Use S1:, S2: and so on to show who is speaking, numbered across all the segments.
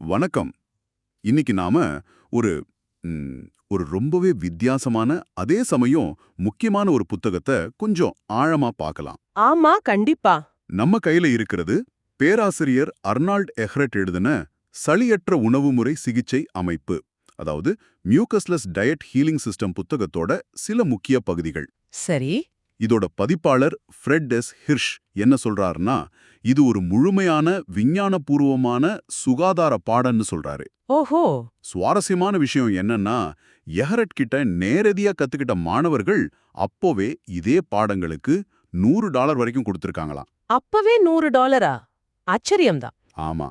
S1: வணக்கம். இன்னைக்கு நாம ஒரு ஒரு ரொம்பவே வித்தியாசமான அதே சமயம் முக்கியமான ஒரு புத்தகத்தை கொஞ்சம் ஆழமா பார்க்கலாம்.
S2: ஆமா கண்டிப்பா.
S1: நம்ம கையில இருக்கிறது பேராசிரியர் அர்னால்ட் எஹ்ரட் எழுதின சளியற்ற உணவுமுறை சிகிச்சை அமைப்பு அதாவது மியூக்கஸ்லெஸ் டயட் ஹீலிங் சிஸ்டம் புத்தகத்தோட சில முக்கிய பகுதிகள்.
S2: சரி.
S1: இதோட பதிப்பாளர் ஃப்ரெட் எஸ். ஹிர்ஷ் என்ன சொல்றாருன்னா இது ஒரு முழுமையான விஞ்ஞானபூர்வமான சுகாதார பாடம்னு சொல்றாரு.
S2: ஓஹோ!
S1: சுவாரஸ்யமான விஷயம் என்னன்னா எஹரட் கிட்ட நேரடியா கத்துக்கிட்ட மாணவர்கள் அப்போவே இதே பாடங்களுக்கு நூறு டாலர் வரைக்கும் கொடுத்திருக்காங்களாம்.
S2: அப்பவே நூறு டாலரா? ஆச்சரியம்தான்.
S1: ஆமா.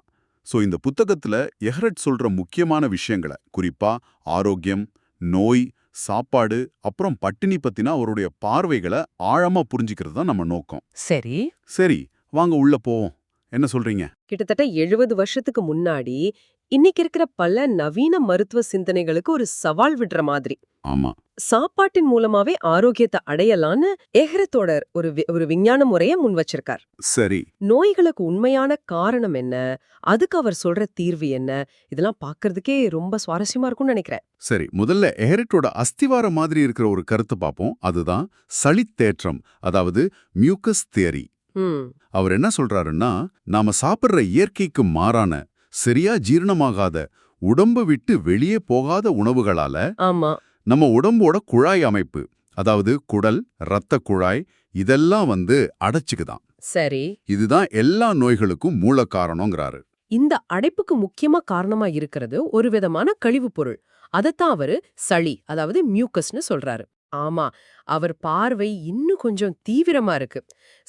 S1: சோ இந்த புத்தகத்துல எஹரட் சொல்ற முக்கியமான விஷயங்களை குறிப்பா ஆரோக்கியம் நோய் சாப்பாடு அப்புறம் பட்டினி பத்தின அவருடைய பார்வைகளை ஆழமா புரிஞ்சுக்கிறது தான் நம்ம நோக்கம்.
S2: சரி.
S1: சரி வாங்க உள்ள போவோம். என்ன சொல்றீங்க?
S3: கிட்டத்தட்ட எழுபது வருஷத்துக்கு முன்னாடி இன்னைக்கு இருக்கிற பல நவீன மருத்துவ சிந்தனைகளுக்கு ஒரு சவால் விடுற மாதிரி.
S1: ஆமா.
S3: சாப்பாட்டின் மூலமாவே ஆரோக்கியத்தை அடையலான்னு எஹ்ரத்தோட ஒரு ஒரு விஞ்ஞான முறைய முன் வச்சிருக்கார்.
S1: சரி.
S3: நோய்களுக்கு உண்மையான காரணம் என்ன? அதுக்கு அவர் சொல்ற தீர்வு என்ன? இதெல்லாம் பார்க்கிறதுக்கே ரொம்ப சுவாரஸ்யமா இருக்கும்னு நினைக்கிறேன்.
S1: சரி முதல்ல எஹரட்டோட அஸ்திவாரம் மாதிரி இருக்கிற ஒரு கருத்து பார்ப்போம். அதுதான் சளித்தேற்றம் அதாவது மியூக்கஸ் தியரி அவர் என்ன சொல்றாருன்னா நாம சாப்பிடுற இயற்கைக்கு மாறான சரியா ஜீரணமாகாத உடம்ப விட்டு வெளியே போகாத உணவுகளால
S3: ஆமா.
S1: நம்ம உடம்போட குழாய் அமைப்பு அதாவது குடல் இரத்த குழாய் இதெல்லாம் வந்து அடைச்சுக்குதான்.
S3: சரி.
S1: இதுதான் எல்லா நோய்களுக்கும் மூல காரணங்கிறாரு.
S3: இந்த அடைப்புக்கு முக்கியமா காரணமா இருக்கிறது ஒரு விதமான கழிவுப் பொருள். அதத்தான் அவரு சளி அதாவது மியூக்கஸ்னு சொல்றாரு. ஆமா. அவர் பார்வை இன்னும் கொஞ்சம் தீவிரமா இருக்கு.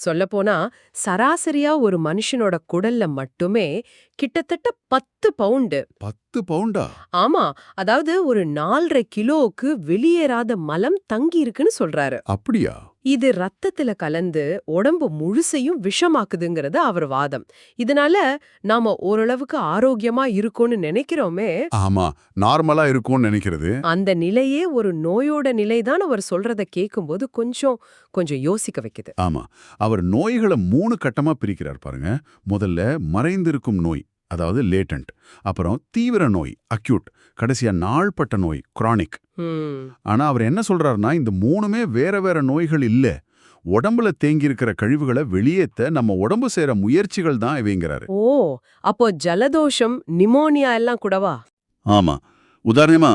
S3: சொல்லப்போனா சராசரியா ஒரு மனுஷனோட குடல்ல மட்டுமே கிட்டத்தட்ட பத்து பவுண்டு.
S1: பத்து பவுண்டா?
S3: ஆமா. அதாவது ஒரு நாலரை கிலோவுக்கு வெளியேறாத மலம் தங்கி இருக்குன்னு சொல்றாரு.
S1: அப்படியா?
S3: இது ரத்தத்துல கலந்து உடம்பு முழுசையும் விஷமாக்குதுங்கிறது அவர் வாதம். இதனால நாம ஓரளவுக்கு ஆரோக்கியமா இருக்கோம்னு நினைக்கிறோமே.
S1: ஆமா நார்மலா இருக்கும்னு நினைக்கிறது.
S3: அந்த நிலையே ஒரு நோயோட நிலைதான் அவர் சொல்றத கேட்கும்போது கொஞ்சம் கொஞ்சம் யோசிக்க வைக்குது.
S1: ஆமா அவர் நோய்களை மூணு கட்டமா பிரிக்கிறார் பாருங்க. முதல்ல மறைந்திருக்கும் நோய். அதாவது லேட்டன்ட் அப்புறம் தீவிர நோய் அக்யூட் கடைசியா நாள்பட்ட நோய் குரானிக் ஆனா அவர் என்ன சொல்றாருன்னா இந்த மூணுமே வேற வேற நோய்கள் இல்ல. உடம்புல தேங்கி இருக்கிற கழிவுகளை வெளியேத்த நம்ம உடம்பு செய்யற முயற்சிகள் தான் இவைங்கிறாரு.
S3: ஓ அப்போ ஜலதோஷம் நிமோனியா எல்லாம் கூடவா?
S1: ஆமா. உதாரணமா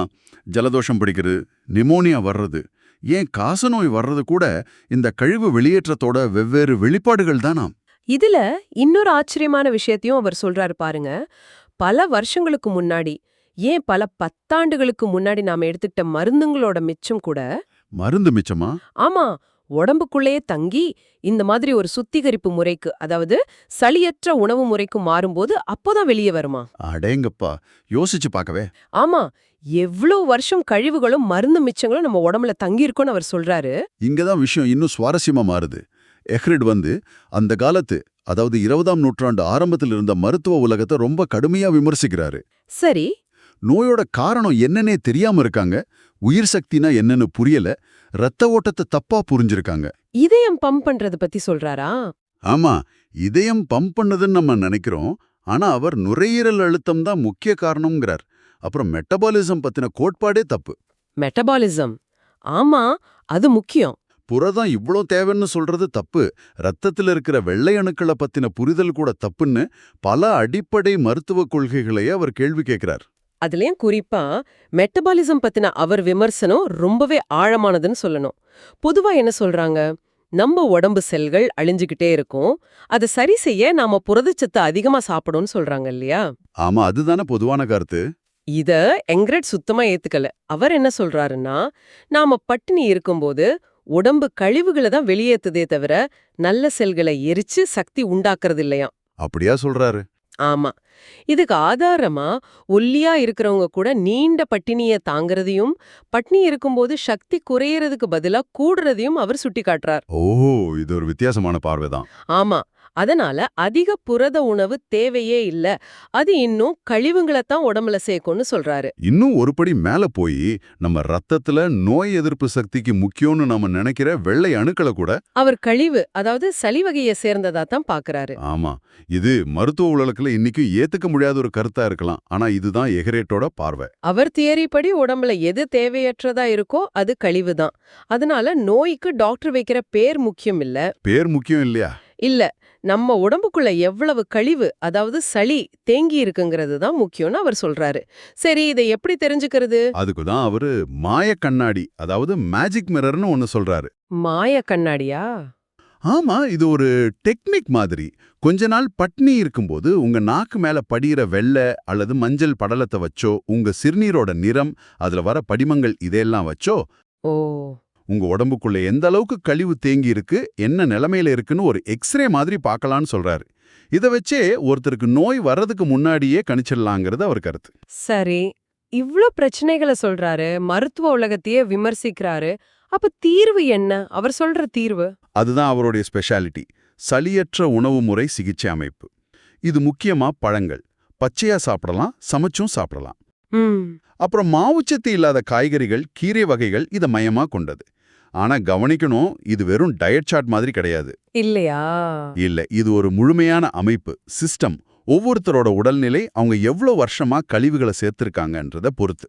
S1: ஜலதோஷம் பிடிக்கிறது நிமோனியா வர்றது. ஏன் காசநோய் வர்றது கூட இந்த கழிவு வெளியேற்றத்தோட வெவ்வேறு வெளிப்பாடுகள் தானாம்
S3: இதுல இன்னொரு ஆச்சரியமான விஷயத்தையும் அவர் சொல்றாரு பாருங்க. பல வருஷங்களுக்கு முன்னாடி ஏன் பல பத்தாண்டுகளுக்கு முன்னாடி நாம எடுத்துக்கிட்ட மருந்துங்களோட மிச்சம் கூட
S1: மருந்து மிச்சமா?
S3: ஆமா உடம்புக்குள்ளேயே தங்கி இந்த மாதிரி ஒரு சுத்திகரிப்பு முறைக்கு அதாவது சளியற்ற உணவு முறைக்கு மாறும்போது அப்போதான் வெளியே வருமா?
S1: அடேங்கப்பா யோசிச்சு பார்க்கவே.
S3: ஆமா எவ்ளோ வருஷம் கழிவுகளும் மருந்து மிச்சங்களும் நம்ம உடம்புல தங்கி இருக்கும்னு அவர் சொல்றாரு.
S1: இங்கதான் விஷயம் இன்னும் சுவாரஸ்யமா மாறுது. எஹ்ரிட் வந்து அந்த காலத்து அதாவது இருபதாம் நூற்றாண்டு ஆரம்பத்தில் இருந்த மருத்துவ உலகத்தை ரொம்ப கடுமையா விமர்சிக்கிறாரு.
S3: சரி.
S1: நோயோட காரணம் என்னன்னே தெரியாம இருக்காங்க உயிர் சக்தினா என்னன்னு புரியல ரத்த ஓட்டத்தை தப்பா புரிஞ்சிருக்காங்க.
S3: இதயம் பம்ப் பண்றத பத்தி சொல்றாரா?
S1: ஆமா இதயம் பம்ப் பண்ணுதுன்னு நம்ம நினைக்கிறோம் ஆனா அவர் நுரையீரல் அழுத்தம் தான் முக்கிய காரணம்ங்கிறார். அப்புறம் மெட்டபாலிசம் பத்தின கோட்பாடே தப்பு.
S3: மெட்டபாலிசம்? ஆமா அது முக்கியம்.
S1: புரதம் இவ்ளோ தேவைன்னு சொல்றது தப்பு. ரத்தத்துல இருக்கிற வெள்ளை அணுக்களை பத்தின புரிதல் கூட தப்புன்னு பல அடிப்படை மருத்துவ கொள்கைகளையே அவர் கேள்வி கேட்கிறார்
S3: அதுலயும் குறிப்பா மெட்டபாலிசம் பத்தின அவர் விமர்சனம் ரொம்பவே ஆழமானதுன்னு சொல்லணும். பொதுவா என்ன சொல்றாங்க? நம்ம உடம்பு செல்கள் அழிஞ்சுகிட்டே இருக்கும். அதை சரி செய்ய நாம புரதச்சத்து அதிகமா சாப்பிடும்னு சொல்றாங்க இல்லையா?
S1: ஆமா அதுதானே பொதுவான கருத்து.
S3: இத எங்ரெட் சுத்தமா ஏத்துக்கல. அவர் என்ன சொல்றாருன்னா நாம பட்டினி இருக்கும்போது உடம்பு கழிவுகளை தான் வெளியேத்துதே தவிர நல்ல செல்களை எரிச்சு சக்தி உண்டாக்குறது இல்லையாம்
S1: அப்படியா சொல்றாரு?
S3: ஆமா. இதுக்கு ஆதாரமா ஒல்லியா இருக்கிறவங்க கூட நீண்ட பட்டினிய தாங்கறதையும் பட்னி இருக்கும்போது சக்தி குறையறதுக்கு பதிலா கூடுறதையும் அவர் சுட்டி காட்டுறார்
S1: ஓஹோ இது ஒரு வித்தியாசமான பார்வைதான்.
S3: ஆமா. அதனால அதிக புரத உணவு தேவையே இல்ல. அது இன்னும் கழிவுங்களை தான் உடம்புல சேர்க்கும்னு சொல்றாரு.
S1: இன்னும் ஒருபடி மேல போய் நம்ம ரத்தத்துல நோய் எதிர்ப்பு சக்திக்கு முக்கியம்னு நம்ம நினைக்கிற வெள்ளை அணுக்களை கூட
S3: அவர் கழிவு அதாவது சளி வகையை சேர்ந்ததா தான் பாக்குறாரு.
S1: ஆமா. இது மருத்துவ உலகத்துல இன்னைக்கும் ஏத்துக்க முடியாத ஒரு கருத்தா இருக்கலாம். ஆனா இதுதான் எகரேட்டோட பார்வை.
S3: அவர் தியரி படி உடம்புல எது தேவையற்றதா இருக்கோ அது கழிவு தான். அதனால நோய்க்கு டாக்டர் வைக்கிற பேர் முக்கியம் இல்ல.
S1: பேர் முக்கியம் இல்லையா?
S3: இல்ல. நம்ம உடம்புக்குள்ள எவ்வளவு கழிவு அதாவது சளி தேங்கி இருக்குங்கிறது தான் முக்கியம்னு அவர் சொல்றாரு. சரி இதை எப்படி தெரிஞ்சுக்கிறது?
S1: அதுக்கு தான் அவரு மாய கண்ணாடி அதாவது மேஜிக் மிரர்னு ஒன்னு சொல்றாரு.
S3: மாய கண்ணாடியா?
S1: ஆமா இது ஒரு டெக்னிக் மாதிரி. கொஞ்ச நாள் பட்னி இருக்கும்போது உங்க நாக்கு மேல படியிற வெள்ளை அல்லது மஞ்சள் படலத்தை வச்சோ உங்க சிறுநீரோட நிறம் அதுல வர படிமங்கள் இதெல்லாம் வச்சோ
S3: ஓ.
S1: உங்க உடம்புக்குள்ள எந்த அளவுக்கு கழிவு தேங்கி இருக்கு என்ன நிலைமையில இருக்குன்னு ஒரு எக்ஸ்ரே மாதிரி பார்க்கலான்னு சொல்றாரு. இத வச்சே ஒருத்தருக்கு நோய் வர்றதுக்கு முன்னாடியே கணிச்சிடலாங்கிறது அவர் கருத்து.
S3: சரி இவ்ளோ பிரச்சனைகளை சொல்றாரு மருத்துவ உலகத்தையே விமர்சிக்கிறாரு அப்ப தீர்வு என்ன? அவர் சொல்ற தீர்வு?
S1: அதுதான் அவருடைய ஸ்பெஷாலிட்டி சளியற்ற உணவு முறை சிகிச்சை அமைப்பு. இது முக்கியமா பழங்கள் பச்சையா சாப்பிடலாம் சமைச்சும் சாப்பிடலாம். அப்புறம் மாவுச்சத்து இல்லாத காய்கறிகள் கீரை வகைகள் இத மையமா கொண்டது. ஆனா கவனிக்கணும் இது வெறும் டயட் சார்ட் மாதிரி கிடையாது.
S3: இல்லையா?
S1: இல்ல இது ஒரு முழுமையான அமைப்பு சிஸ்டம் ஒவ்வொருத்தரோட உடல்நிலை அவங்க எவ்வளவு வருஷமா கழிவுகளை சேர்த்திருக்காங்கன்றத பொறுத்து.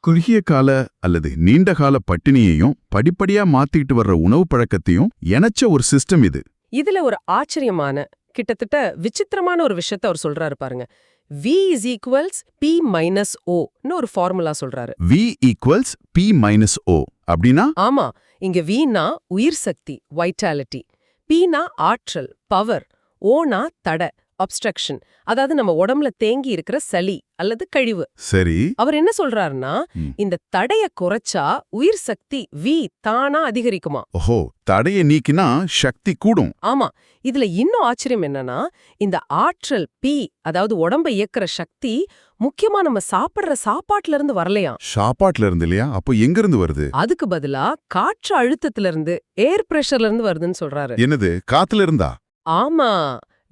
S1: குறுகிய கால அல்லது நீண்ட கால பட்டினியையும் படிப்படியா மாத்திட்டு வர்ற உணவு பழக்கத்தையும் இணைச்ச ஒரு சிஸ்டம் இது.
S3: இதுல ஒரு ஆச்சரியமான கிட்டத்தட்ட விசித்திரமான ஒரு விஷயத்த அவர் சொல்றாரு பாருங்க. V is equals P minus ஓன்னு ஒரு ஃபார்முலா சொல்றாரு.
S1: V equals P minus O அப்படின்னா?
S3: ஆமா இங்க வீணா உயிர் சக்தி வைட்டாலிட்டி பீனா ஆற்றல் பவர் ஓனா தட. அப்ஸ்ட்ரக்ஷன் அதாவது நம்ம உடம்புல தேங்கி இருக்கிற சளி அல்லது கழிவு.
S1: சரி.
S3: அவர் என்ன சொல்றாருன்னா. இந்த தடைய குறைச்சா உயிர் சக்தி வி தானா அதிகரிக்குமா?
S1: ஓஹோ தடையை நீக்கினா சக்தி கூடும்.
S3: ஆமா. இதுல இன்னும் ஆச்சரியம் என்னன்னா இந்த ஆற்றல் பி அதாவது உடம்ப இயக்குற சக்தி முக்கியமா நம்ம சாப்பிடுற சாப்பாட்டுல இருந்து வரலையாம்
S1: சாப்பாட்டுல இருந்து இல்லையா? அப்போ எங்க இருந்து வருது?
S3: அதுக்கு பதிலா காற்று அழுத்தத்துல இருந்து ஏர் பிரஷர்ல இருந்து வருதுன்னு சொல்றாரு.
S1: என்னது? காத்துல இருந்தா?
S3: ஆமா.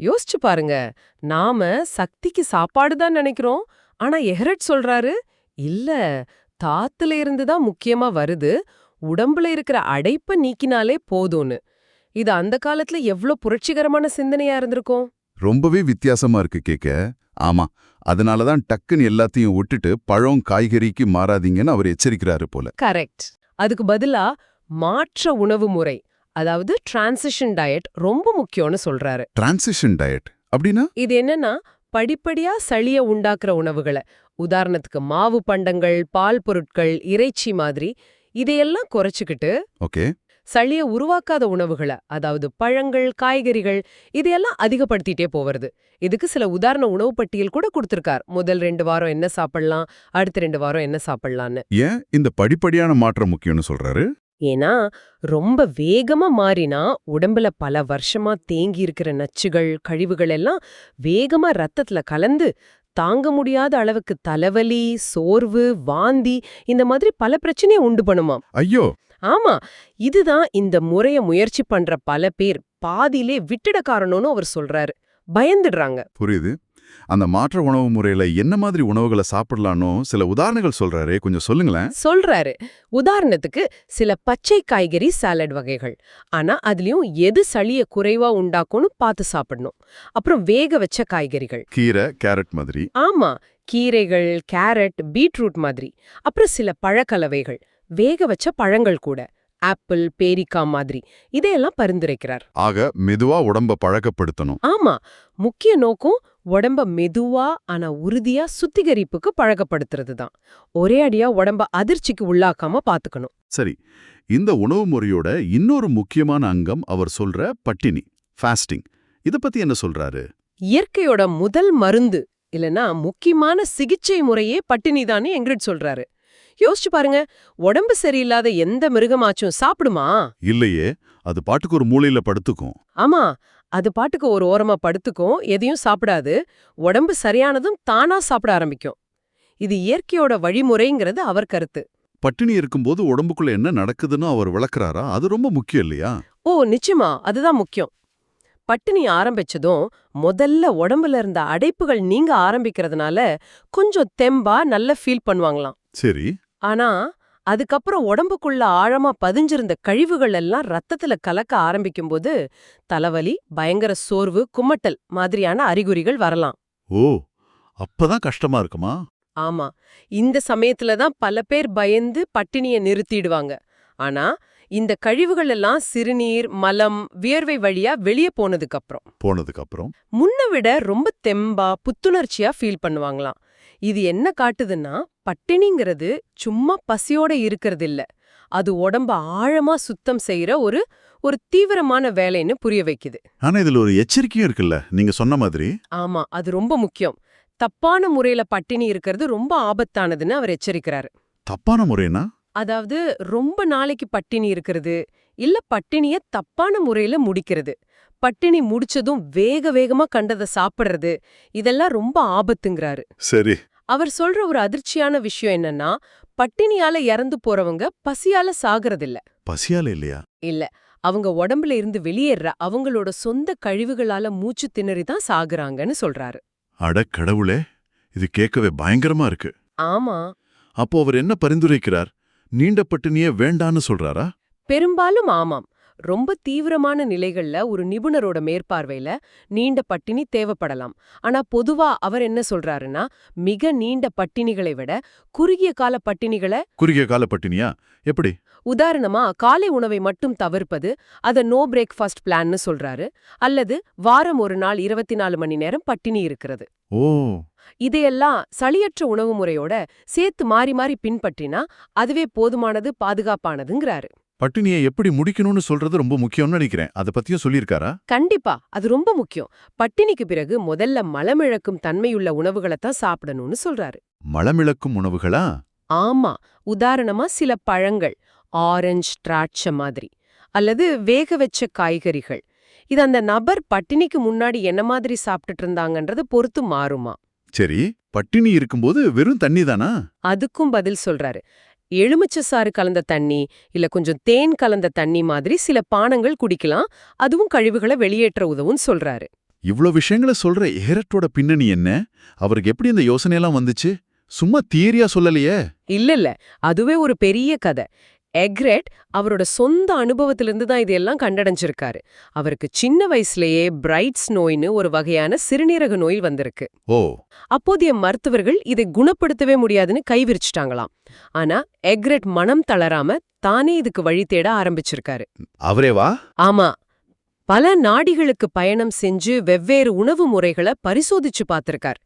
S3: யோசிச்சு பாருங்க. நாம சக்திக்கு சாப்பாடு தான் நினைக்கிறோம். ஆனா எஹரட் சொல்றாரு இல்ல தாத்துல இருந்து தான் முக்கியமா வருது. உடம்புல இருக்கிற அடைப்ப நீக்கினாலே போதும்னு. இது அந்த காலத்துல எவ்ளோ புரட்சிகரமான சிந்தனையா இருந்திருக்கும்?
S1: ரொம்பவே வித்தியாசமா இருக்கு கேக்க. ஆமா அதனாலதான் டக்குன்னு எல்லாத்தையும் விட்டுட்டு பழம் காய்கறிக்கு மாறாதீங்கன்னு அவர் எச்சரிக்கிறாரு போல.
S3: கரெக்ட். அதுக்கு பதிலா மாற்ற உணவு முறை. அதாவது டிரான்சிஷன் டயட் ரொம்ப முக்கியம்னு சொல்றாரு.
S1: டிரான்சிஷன் டயட் அப்படின்னா?
S3: இது என்னன்னா படிப்படியா சளிய உண்டாக்குற உணவுகளை. உதாரணத்துக்கு மாவு பண்டங்கள் பால் பொருட்கள் இறைச்சி மாதிரி இதையெல்லாம் குறைச்சுக்கிட்டு
S1: ஓகே.
S3: சளிய உருவாக்காத உணவுகளை அதாவது பழங்கள் காய்கறிகள் இதையெல்லாம் அதிகப்படுத்திட்டே போவது இதுக்கு சில உதாரண உணவு பட்டியல் கூட கொடுத்திருக்கார். முதல் ரெண்டு வாரம் என்ன சாப்பிடலாம் அடுத்த ரெண்டு வாரம் என்ன சாப்பிடலான்னு.
S1: ஏன் இந்த படிப்படியான மாற்றம் முக்கியம்னு சொல்றாரு?
S3: ஏன்னா ரொம்ப வேகமா மாறினா உடம்புல பல வருஷமா தேங்கி இருக்கிற நச்சுகள் கழிவுகள் எல்லாம் வேகமா ரத்தத்துல கலந்து தாங்க முடியாத அளவுக்கு தலைவலி சோர்வு வாந்தி இந்த மாதிரி பல பிரச்சனையை உண்டு பண்ணுமாம்.
S1: ஐயோ!
S3: ஆமா இதுதான் இந்த முறைய முயற்சி பண்ற பல பேர் பாதியிலே விட்டுட காரணம்னு அவர் சொல்றாரு. பயந்துடுறாங்க.
S1: புரியுது. அந்த மாற்ற உணவு முறையில என்ன மாதிரி உணவுகளை சாப்பிடலானோ சில உதாரணங்கள் சொல்றாரே. கொஞ்சம் சொல்லுங்களேன்.
S3: சொல்றாரு. உதாரணத்துக்கு சில பச்சை காய்கறி சாலட் வகைகள். ஆனா அதுலயும் எது சளிய குறைவா உண்டாக்கும்னு பார்த்து சாப்பிடணும். அப்புறம் வேக வச்ச காய்கறிகள்.
S1: கீரை கேரட் மாதிரி.
S3: ஆமா கீரைகள் கேரட் பீட்ரூட் மாதிரி. அப்புறம் சில பழக்கலவைகள். வேக வச்ச பழங்கள் கூட. ஆப்பிள் பேரிக்கா மாதிரி. இதையெல்லாம் பரிந்துரைக்கிறார்.
S1: ஆக மெதுவா உடம்ப பழக்கப்படுத்தணும்.
S3: ஆமா. முக்கிய நோக்கம் உடம்ப மெதுவா ஆனா உறுதியா சுத்திகரிப்புக்கு பழக்கப்படுத்துறது தான் ஒரே அடியா உடம்ப அதிர்ச்சிக்கு உள்ளாக்காம பாத்துக்கணும்.
S1: சரி. இந்த உணவு முறையோட இன்னொரு முக்கியமான அங்கம் அவர் சொல்ற பட்டினி ஃபாஸ்டிங் இத பத்தி என்ன சொல்றாரு?
S3: இயற்கையோட முதல் மருந்து இல்லனா முக்கியமான சிகிச்சை முறையே பட்டினிதான்னு எங்கிரிட் சொல்றாரு. யோசிச்சு பாருங்க உடம்பு சரியில்லாத எந்த மிருகமாச்சும் சாப்பிடுமா?
S1: இல்லையே அது பாட்டுக்கு ஒரு மூலையில படுத்துக்கும்.
S3: ஆமா அது பாட்டுக்கு ஒரு ஓரமா படுத்துக்கும் எதையும் சாப்பிடாது உடம்பு சரியானதும் தானா சாப்பிட ஆரம்பிக்கும். இது இயற்கையோட வழிமுறைங்கிறது அவர் கருத்து.
S1: பட்டினி இருக்கும்போது உடம்புக்குள்ள என்ன நடக்குதுன்னு அவர் விளக்குறாரா? அது ரொம்ப முக்கியம் இல்லையா?
S3: ஓ நிச்சயமா அதுதான் முக்கியம். பட்டினி ஆரம்பிச்சதும் முதல்ல உடம்புல இருந்த அடைப்புகள் நீங்க ஆரம்பிக்கிறதுனால கொஞ்சம் தெம்பா நல்ல ஃபீல் பண்ணுவாங்களாம்.
S1: சரி.
S3: ஆனா அதுக்கப்புறம் உடம்புக்குள்ள ஆழமா பதிஞ்சிருந்த கழிவுகள் எல்லாம் ரத்தத்துல கலக்க ஆரம்பிக்கும்போது தலைவலி பயங்கர சோர்வு குமட்டல் மாதிரியான அறிகுறிகள் வரலாம்.
S1: ஓ அப்பதான் கஷ்டமா இருக்குமா?
S3: ஆமா இந்த சமயத்துல தான் பல பேர் பயந்து பட்டினிய நிறுத்திடுவாங்க. ஆனா இந்த கழிவுகள் எல்லாம் சிறுநீர் மலம் வியர்வை வழியா வெளியே போனதுக்கு அப்புறம்
S1: போனதுக்கு அப்புறம்
S3: முன்ன விட ரொம்ப தெம்பா புத்துணர்ச்சியா ஃபீல் பண்ணுவாங்களாம். இது என்ன காட்டுதுன்னா பட்டினிங்கிறது சும்மா பசியோட இருக்கிறது இல்ல அது உடம்ப ஆழமா சுத்தம் செய்யற ஒரு ஒரு தீவிரமான வேலைன்னு புரிய வைக்குது.
S1: ஆனா இதுல ஒரு எச்சரிக்கையும் இருக்குல்ல? நீங்க சொன்ன மாதிரி.
S3: ஆமா அது ரொம்ப முக்கியம். தப்பான முறையில பட்டினி இருக்கிறது ரொம்ப ஆபத்தானதுன்னு அவர் எச்சரிக்கிறாரு.
S1: தப்பான முறைனா?
S3: அதாவது ரொம்ப நாளைக்கு பட்டினி இருக்கிறது இல்ல பட்டினிய தப்பான முறையில முடிக்கிறது. பட்டினி முடிச்சதும் வேக வேகமா கண்டதை சாப்பிடுறது இதெல்லாம் ரொம்ப ஆபத்துங்கிறாரு.
S1: சரி.
S3: அவர் சொல்ற ஒரு அதிர்ச்சியான விஷயம் என்னன்னா பட்டினியால இறந்து போறவங்க பசியால சாகறதில்ல.
S1: பசியால இல்லையா?
S3: இல்ல அவங்க உடம்புல இருந்து வெளியேற அவங்களோட சொந்த கழிவுகளால மூச்சு திணறி தான் சாகுறாங்கன்னு சொல்றாரு.
S1: அட கடவுளே இது கேட்கவே பயங்கரமா இருக்கு.
S3: ஆமா.
S1: அப்போ அவர் என்ன பரிந்துரைக்கிறார்? நீண்ட பட்டினியே வேண்டான்னு சொல்றாரா?
S3: பெரும்பாலும் ஆமாம். ரொம்ப தீவிரமான நிலைகள்ல ஒரு நிபுணரோட மேற்பார்வையில நீண்ட பட்டினி தேவைப்படலாம். ஆனா பொதுவா அவர் என்ன சொல்றாருன்னா மிக நீண்ட பட்டினிகளை விட குறுகிய கால பட்டினிகளை
S1: குறுகிய கால பட்டினியா? எப்படி?
S3: உதாரணமா காலை உணவை மட்டும் தவிர்ப்பது அத நோ பிரேக்ஃபாஸ்ட் பிளான்னு சொல்றாரு. அல்லது வாரம் ஒரு நாள் இருபத்தி நாலு மணி நேரம் பட்டினி இருக்கிறது.
S1: ஓ!
S3: இதையெல்லாம் சளியற்ற உணவு முறையோட சேர்த்து மாறி மாறி பின்பற்றினா அதுவே போதுமானது பாதுகாப்பானதுங்கிறாரு.
S1: பட்டினியை எப்படி முடிக்கணும்னு சொல்றது ரொம்ப முக்கியம்னு நினைக்கிறேன். அதை பத்தியும் சொல்லியிருக்காரா?
S3: கண்டிப்பா. அது ரொம்ப முக்கியம். பட்டினிக்கு பிறகு முதல்ல மலமிழக்கும் தன்மையுள்ள உணவுகளை தான் சாப்பிடணும்னு சொல்றாரு.
S1: மலமிளக்கும் உணவுகளா?
S3: ஆமா. உதாரணமா சில பழங்கள். ஆரஞ்சு திராட்சை மாதிரி. அல்லது வேக வச்ச காய்கறிகள். இது அந்த நபர் பட்டினிக்கு முன்னாடி என்ன மாதிரி சாப்பிட்டுட்டு இருந்தாங்கன்றத பொறுத்து மாறுமா.
S1: சரி. பட்டினி இருக்கும்போது வெறும் தண்ணி தானா?
S3: அதுக்கும் பதில் சொல்றாரு. எலுமிச்சை சாறு கலந்த தண்ணி இல்ல கொஞ்சம் தேன் கலந்த தண்ணி மாதிரி சில பானங்கள் குடிக்கலாம். அதுவும் கழிவுகளை வெளியேற்ற உதவும் சொல்றாரு.
S1: இவ்ளோ விஷயங்களை சொல்ற ஏரட்டோட பின்னணி என்ன? அவருக்கு எப்படி இந்த யோசனையெல்லாம் வந்துச்சு? சும்மா தியரியா சொல்லலையே.
S3: இல்ல இல்ல. அதுவே ஒரு பெரிய கதை. எக்ரெட் அவரோட சொந்த அனுபவத்திலிருந்து தான் இதெல்லாம் கண்டடைஞ்சிருக்காரு. அவருக்கு சின்ன வயசுலயே பிரைட்ஸ் நோய்னு ஒரு வகையான சிறுநீரக நோய் வந்திருக்கு.
S1: ஓ.
S3: அப்போதைய மருத்துவர்கள் இதை குணப்படுத்தவே முடியாதுன்னு கைவிரிச்சிட்டாங்களாம் ஆனா எக்ரெட் மனம் தளராம தானே இதுக்கு வழி தேட ஆரம்பிச்சிருக்காரு.
S1: அவரே வா
S3: ஆமா. பல நாடிகளுக்கு பயணம் செஞ்சு வெவ்வேறு உணவு முறைகளை பரிசோதிச்சு பார்த்திருக்கார்.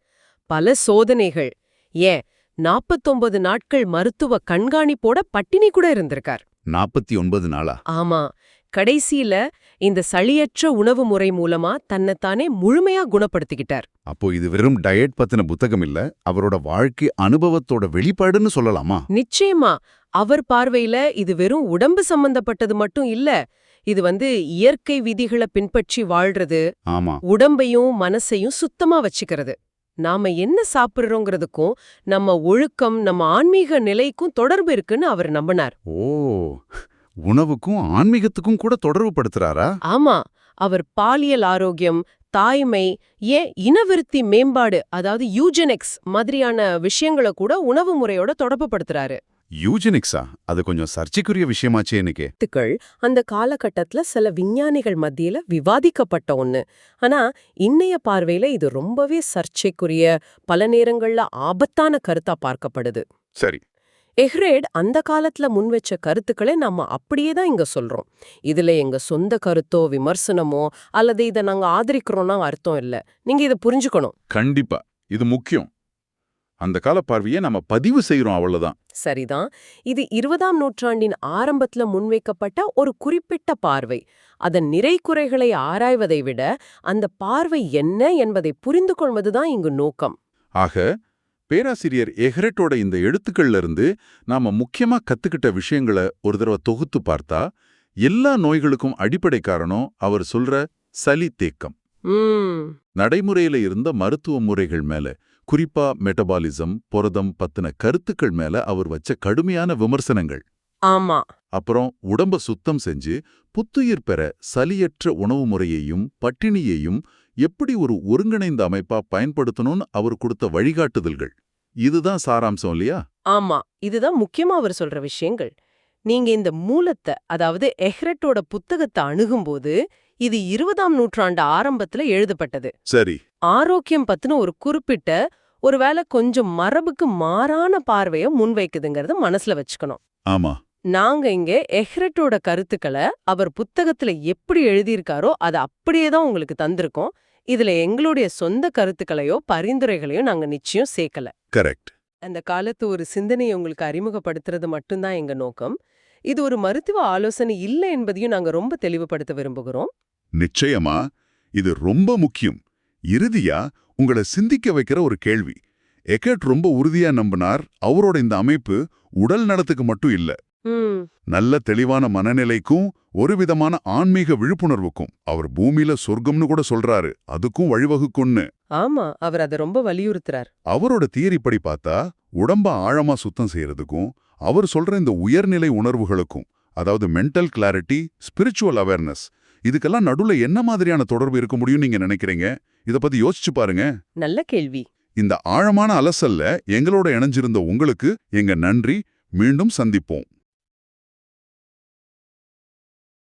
S3: பல சோதனைகள். ஏன்? நாப்பத்தொன்பது நாட்கள் மருத்துவ கண்காணிப்போட பட்டினி கூட இருந்திருக்கார்.
S1: நாற்பத்தி ஒன்பது நாளா?
S3: ஆமா. கடைசியில இந்த சளியற்ற உணவு முறை மூலமா தன்னைத்தானே முழுமையா குணப்படுத்திக்கிட்டார்.
S1: அப்போ இது வெறும் டயட் பத்தின புத்தகம் இல்ல அவரோட வாழ்க்கை அனுபவத்தோட வெளிப்பாடுன்னு சொல்லலாமா?
S3: நிச்சயமா. அவர் பார்வையில இது வெறும் உடம்பு சம்பந்தப்பட்டது மட்டும் இல்ல இது வந்து இயற்கை விதிகளை பின்பற்றி வாழ்றது
S1: ஆமா.
S3: உடம்பையும் மனசையும் சுத்தமா வச்சுக்கிறது. நாம என்ன சாப்பிடுறோங்கிறதுக்கும் நம்ம ஒழுக்கம் நம்ம ஆன்மீக நிலைக்கும் தொடர்பு இருக்குன்னு அவர் நம்பினார்.
S1: ஓ உணவுக்கும் ஆன்மீகத்துக்கும் கூட தொடர்பு படுத்துறாரா?
S3: ஆமா அவர் பாலியல் ஆரோக்கியம் தாய்மை ஏன் இனவிருத்தி மேம்பாடு அதாவது யூஜெனிக்ஸ் மாதிரியான விஷயங்களை கூட உணவு முறையோட தொடர்புபடுத்துறாரு
S1: யூஜெனிக்ஸா அது கொஞ்சம் சர்ச்சைக்குரிய விஷயமாச்சே எனக்கு.
S3: கருத்துக்கள் அந்த காலகட்டத்துல சில விஞ்ஞானிகள் மத்தியில விவாதிக்கப்பட்ட ஒண்ணு. ஆனா இன்னைய பார்வையில இது ரொம்பவே சர்ச்சைக்குரிய பல நேரங்கள்ல ஆபத்தான கருத்தா பார்க்கப்படுது.
S1: சரி.
S3: எஹ்ரேட் அந்த காலத்துல முன்வச்ச கருத்துக்களை நாம அப்படியே தான் இங்க சொல்றோம். இதுல எங்க சொந்த கருத்தோ விமர்சனமோ அல்லது இதை நாங்க ஆதரிக்கிறோம்னா அர்த்தம் இல்ல. நீங்க இதை புரிஞ்சுக்கணும்.
S1: கண்டிப்பா. இது முக்கியம். அந்த கால பார்வையை நம்ம பதிவு செய்யறோம் அவ்வளவுதான்.
S3: சரிதான். இது இருபதாம் நூற்றாண்டின் ஆரம்பத்துல முன்வைக்கப்பட்ட ஒரு குறிப்பிட்ட பார்வை. அதன் நிறை குறைகளை ஆராய்வதை விட அந்த பார்வை என்ன என்பதை புரிந்து கொள்வதுதான் இங்கு நோக்கம்.
S1: ஆக பேராசிரியர் எஹ்ரெட்டோட இந்த எழுத்துக்கள்ல இருந்து நாம முக்கியமா கத்துக்கிட்ட விஷயங்களை ஒரு தடவை தொகுத்து பார்த்தா எல்லா நோய்களுக்கும் அடிப்படை காரணம் அவர் சொல்ற சளி தேக்கம். நடைமுறையில இருந்த மருத்துவ முறைகள் மேல. குறிப்பா மெட்டபாலிசம் புரதம் பத்தின கருத்துக்கள் மேல அவர் வச்ச கடுமையான விமர்சனங்கள்.
S3: ஆமா.
S1: அப்புறம் உடம்ப சுத்தம் செஞ்சு புத்துயிர் பெற சலியற்ற உணவு முறையையும் பட்டினியையும் எப்படி ஒரு ஒருங்கிணைந்த அமைப்பா பயன்படுத்தணும்னு அவர் கொடுத்த வழிகாட்டுதல்கள். இதுதான் சாராம்சம் இல்லையா?
S3: ஆமா. இதுதான் முக்கியமா அவர் சொல்ற விஷயங்கள். நீங்க இந்த மூலத்தை அதாவது எஹ்ரெட்டோட புத்தகத்தை அணுகும்போது இது இருபதாம் நூற்றாண்டு ஆரம்பத்துல எழுதப்பட்டது.
S1: சரி.
S3: ஆரோக்கியம் பத்தின ஒரு குறிப்பிட்ட ஒருவேளை கொஞ்சம் மரபுக்கு மாறான பார்வைய முன்வைக்குதுங்கறத மனசுல வச்சுக்கணும்.
S1: ஆமா.
S3: நாங்க இங்க எஹ்ரெட்டோட கருத்துக்களை அவர் புத்தகத்துல எப்படி எழுதியிருக்காரோ அதை அப்படியே தான் உங்களுக்கு தந்திருக்கோம். இதுல எங்களுடைய சொந்த கருத்துக்களையோ பரிந்துரைகளையோ நாங்க நிச்சயம் சேர்க்கல.
S1: கரெக்ட்.
S3: அந்த காலத்து ஒரு சிந்தனையை உங்களுக்கு அறிமுகப்படுத்துறது மட்டும்தான் எங்க நோக்கம். இது ஒரு மருத்துவ ஆலோசனை இல்லை என்பதையும் நாங்க ரொம்ப தெளிவுபடுத்த விரும்புகிறோம்.
S1: நிச்சயமா. இது ரொம்ப முக்கியம். இறுதியா உங்களை சிந்திக்க வைக்கிற ஒரு கேள்வி. எக்கட் ரொம்ப உறுதியா நம்பினார். அவரோட இந்த அமைப்பு உடல் நலத்துக்கு மட்டும் இல்ல. நல்ல தெளிவான மனநிலைக்கும் ஒரு விதமான ஆன்மீக விழிப்புணர்வுக்கும். அவர் பூமியில சொர்க்கம்னு கூட சொல்றாரு. அதுக்கும் வழிவகுக்கும்னு.
S3: ஆமா அவர் அதை ரொம்ப வலியுறுத்துறார்.
S1: அவரோட தியரி படி பார்த்தா உடம்ப ஆழமா சுத்தம் செய்யறதுக்கும் அவர் சொல்ற இந்த உயர்நிலை உணர்வுகளுக்கும் அதாவது மென்டல் கிளாரிட்டி ஸ்பிரிச்சுவல் அவேர்னஸ் இதுக்கெல்லாம் நடுவுல என்ன மாதிரியான தொடர்பு இருக்க முடியும் நீங்க நினைக்கிறீங்க? இத பத்தி யோசிச்சு பாருங்க.
S3: நல்ல கேள்வி.
S1: இந்த ஆழமான அலசல்ல எங்களோட இணைஞ்சிருந்த உங்களுக்கு எங்க நன்றி. மீண்டும் சந்திப்போம்.